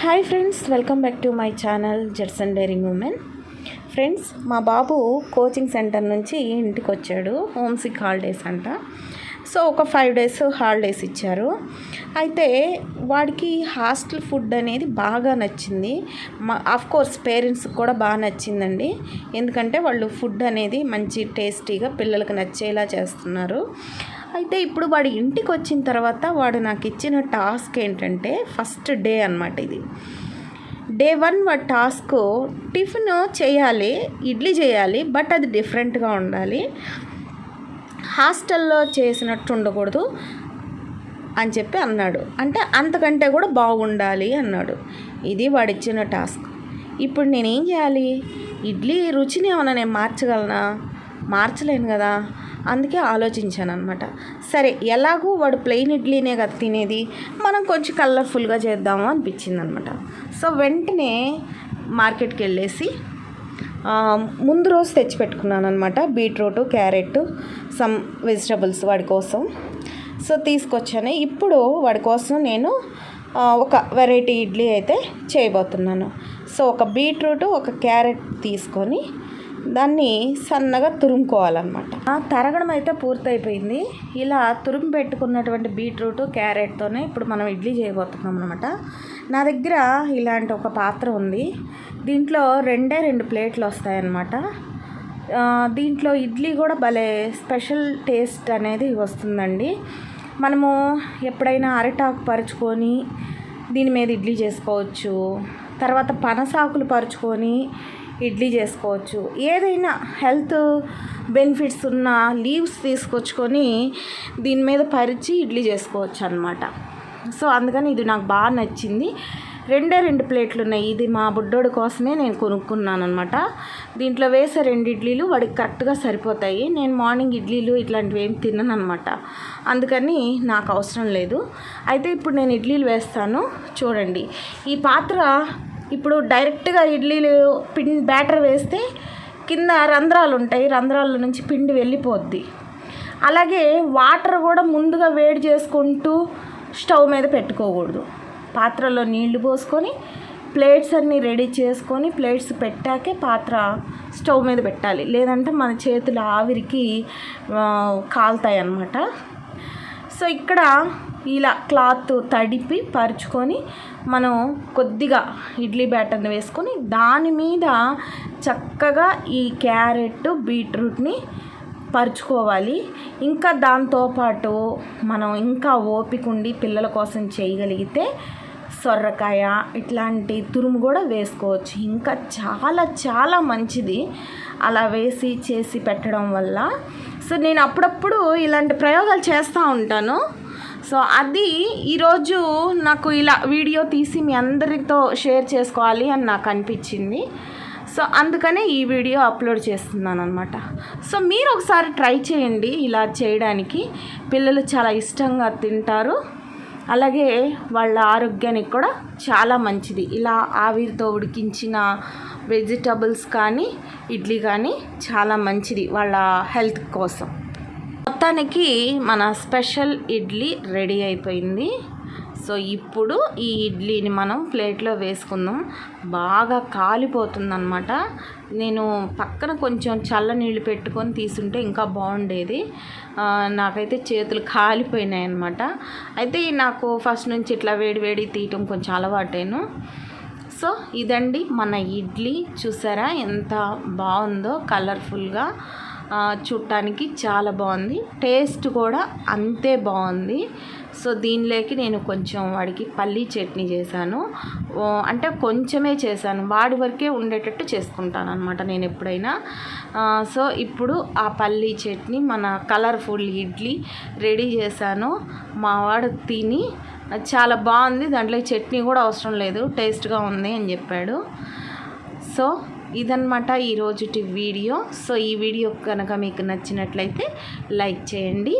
Hi friends welcome back to my channel జెర్సన్ డైరింగ్ women friends మా బాబు కోచింగ్ సెంటర్ నుంచి ఇంటికి వచ్చాడు హోమ్ సిక్ హాలిడేస్ అంట. సో ఒక ఫైవ్ డేస్ హాలిడేస్ ఇచ్చారు. అయితే వాడికి హాస్టల్ ఫుడ్ అనేది బాగా నచ్చింది. మా ఆఫ్కోర్స్ పేరెంట్స్కి కూడా బాగా నచ్చిందండి. ఎందుకంటే వాళ్ళు ఫుడ్ అనేది మంచి టేస్టీగా పిల్లలకు నచ్చేలా చేస్తున్నారు. అయితే ఇప్పుడు వాడి ఇంటికి వచ్చిన తర్వాత వాడు నాకు ఇచ్చిన టాస్క్ ఏంటంటే ఫస్ట్ డే అనమాట ఇది. డే వన్ వాడి టాస్క్ టిఫిన్ చేయాలి ఇడ్లీ చేయాలి బట్ అది డిఫరెంట్గా ఉండాలి. హాస్టల్లో చేసినట్టు ఉండకూడదు అని చెప్పి అన్నాడు. అంటే అంతకంటే కూడా బాగుండాలి అన్నాడు. ఇది వాడిచ్చిన టాస్క్. ఇప్పుడు నేనేం చేయాలి? ఇడ్లీ రుచిని ఏమైనా నేను మార్చగలనా? మార్చలేను కదా. అందుకే ఆలోచించాను అనమాట సరే ఎలాగూ వాడు ప్లెయిన్ ఇడ్లీనే కదా తినేది? మనం కొంచెం కలర్ఫుల్గా చేద్దాము అనిపించింది అనమాట సో వెంటనే మార్కెట్కి వెళ్ళేసి ముందు రోజు తెచ్చిపెట్టుకున్నాను అనమాట బీట్రూట్ క్యారెట్ సమ్ వెజిటబుల్స్ వాడి కోసం. సో తీసుకొచ్చాను. ఇప్పుడు వాడి కోసం నేను ఒక వెరైటీ ఇడ్లీ అయితే చేయబోతున్నాను. సో ఒక బీట్రూట్ ఒక క్యారెట్ తీసుకొని దాన్ని సన్నగా తురుముకోవాలన్నమాట. తరగడం అయితే పూర్తయిపోయింది. ఇలా తురుము పెట్టుకున్నటువంటి బీట్రూట్ క్యారెట్తోనే ఇప్పుడు మనం ఇడ్లీ చేయబోతున్నాం అనమాట నా దగ్గర ఇలాంటి ఒక పాత్ర ఉంది. దీంట్లో రెండే రెండు ప్లేట్లు వస్తాయన్నమాట. దీంట్లో ఇడ్లీ కూడా భలే స్పెషల్ టేస్ట్ అనేది వస్తుందండి. మనము ఎప్పుడైనా అరటాకు పరుచుకొని దీని మీద ఇడ్లీ చేసుకోవచ్చు. తర్వాత పనసాకులు పరుచుకొని ఇడ్లీ చేసుకోవచ్చు. ఏదైనా హెల్త్ బెనిఫిట్స్ ఉన్న లీవ్స్ తీసుకొచ్చుకొని దీని మీద పరిచి ఇడ్లీ చేసుకోవచ్చు అనమాట సో అందుకని ఇది నాకు బాగా నచ్చింది. రెండే రెండు ప్లేట్లు ఉన్నాయి ఇది మా బుడ్డోడి కోసమే నేను కొనుక్కున్నాను అనమాట దీంట్లో వేసే రెండు ఇడ్లీలు వాడికి కరెక్ట్గా సరిపోతాయి. నేను మార్నింగ్ ఇడ్లీలు ఇట్లాంటివి ఏం తిన్నాను అనమాట అందుకని నాకు అవసరం లేదు. అయితే ఇప్పుడు నేను ఇడ్లీలు వేస్తాను. చూడండి. ఈ పాత్ర ఇప్పుడు డైరెక్ట్గా ఇడ్లీలు పిండి బ్యాటర్ వేస్తే కింద రంధ్రాలు ఉంటాయి. రంధ్రాల నుంచి పిండి వెళ్ళిపోద్ది. అలాగే వాటర్ కూడా ముందుగా వేడి చేసుకుంటూ స్టవ్ మీద పెట్టుకోకూడదు. పాత్రలో నీళ్ళు పోసుకొని ప్లేట్స్ అన్నీ రెడీ చేసుకొని ప్లేట్స్ పెట్టాకే పాత్ర స్టవ్ మీద పెట్టాలి. లేదంటే మన చేతులు ఆవిరికి కాలుతాయి అన్నమాట సో ఇక్కడ ఇలా క్లాత్ తడిపి పరుచుకొని మనం కొద్దిగా ఇడ్లీ బ్యాటర్ని వేసుకొని దాని మీద చక్కగా ఈ క్యారెట్ బీట్రూట్ని పరుచుకోవాలి. ఇంకా దాంతోపాటు మనం ఇంకా ఓపిక ఉండి పిల్లల కోసం చేయగలిగితే సొర్రకాయ ఇట్లాంటి తురుము కూడా వేసుకోవచ్చు. ఇంకా చాలా చాలా మంచిది అలా వేసి చేసి పెట్టడం వల్ల. సో నేను అప్పుడప్పుడు ఇలాంటి ప్రయోగాలు చేస్తూ ఉంటాను. సో అది ఈరోజు నాకు ఇలా వీడియో తీసి మీ అందరితో షేర్ చేసుకోవాలి అని నాకు అనిపించింది. సో అందుకనే ఈ వీడియో అప్లోడ్ చేస్తున్నాను అనమాట సో మీరు ఒకసారి ట్రై చేయండి ఇలా చేయడానికి. పిల్లలు చాలా ఇష్టంగా తింటారు. అలాగే వాళ్ళ ఆరోగ్యానికి కూడా చాలా మంచిది. ఇలా ఆవిరితో ఉడికించిన వెజిటబుల్స్ కానీ ఇడ్లీ కానీ చాలా మంచిది వాళ్ళ హెల్త్ కోసం. మొత్తానికి మన స్పెషల్ ఇడ్లీ రెడీ అయిపోయింది. సో ఇప్పుడు ఈ ఇడ్లీని మనం ప్లేట్లో వేసుకుందాం. బాగా కాలిపోతుందన్నమాట. నేను పక్కన కొంచెం చల్ల నీళ్ళు పెట్టుకొని తీసుంటే ఇంకా బాగుండేది. నాకైతే చేతులు కాలిపోయినాయి అనమాట అయితే నాకు ఫస్ట్ నుంచి ఇట్లా వేడి వేడి తీయటం కొంచెం అలవాటేను. సో ఇదండి మన ఇడ్లీ. చూసారా ఎంత బాగుందో కలర్ఫుల్గా చూడటానికి చాలా బాగుంది. టేస్ట్ కూడా అంతే బాగుంది. సో దీనిలోకి నేను కొంచెం వాడికి పల్లీ చట్నీ చేశాను. అంటే కొంచెమే చేశాను. వాడి వరకే ఉండేటట్టు చేసుకుంటాను అనమాట నేను ఎప్పుడైనా. సో ఇప్పుడు ఆ పల్లీ చట్నీ మన కలర్ఫుల్ ఇడ్లీ రెడీ చేశాను. మా వాడు తిని చాలా బాగుంది. దాంట్లో చట్నీ కూడా అవసరం లేదు. టేస్ట్గా ఉంది అని చెప్పాడు. సో ఇదన్నమాట ఈరోజుటి వీడియో. సో ఈ వీడియో కనుక మీకు నచ్చినట్లయితే లైక్ చేయండి.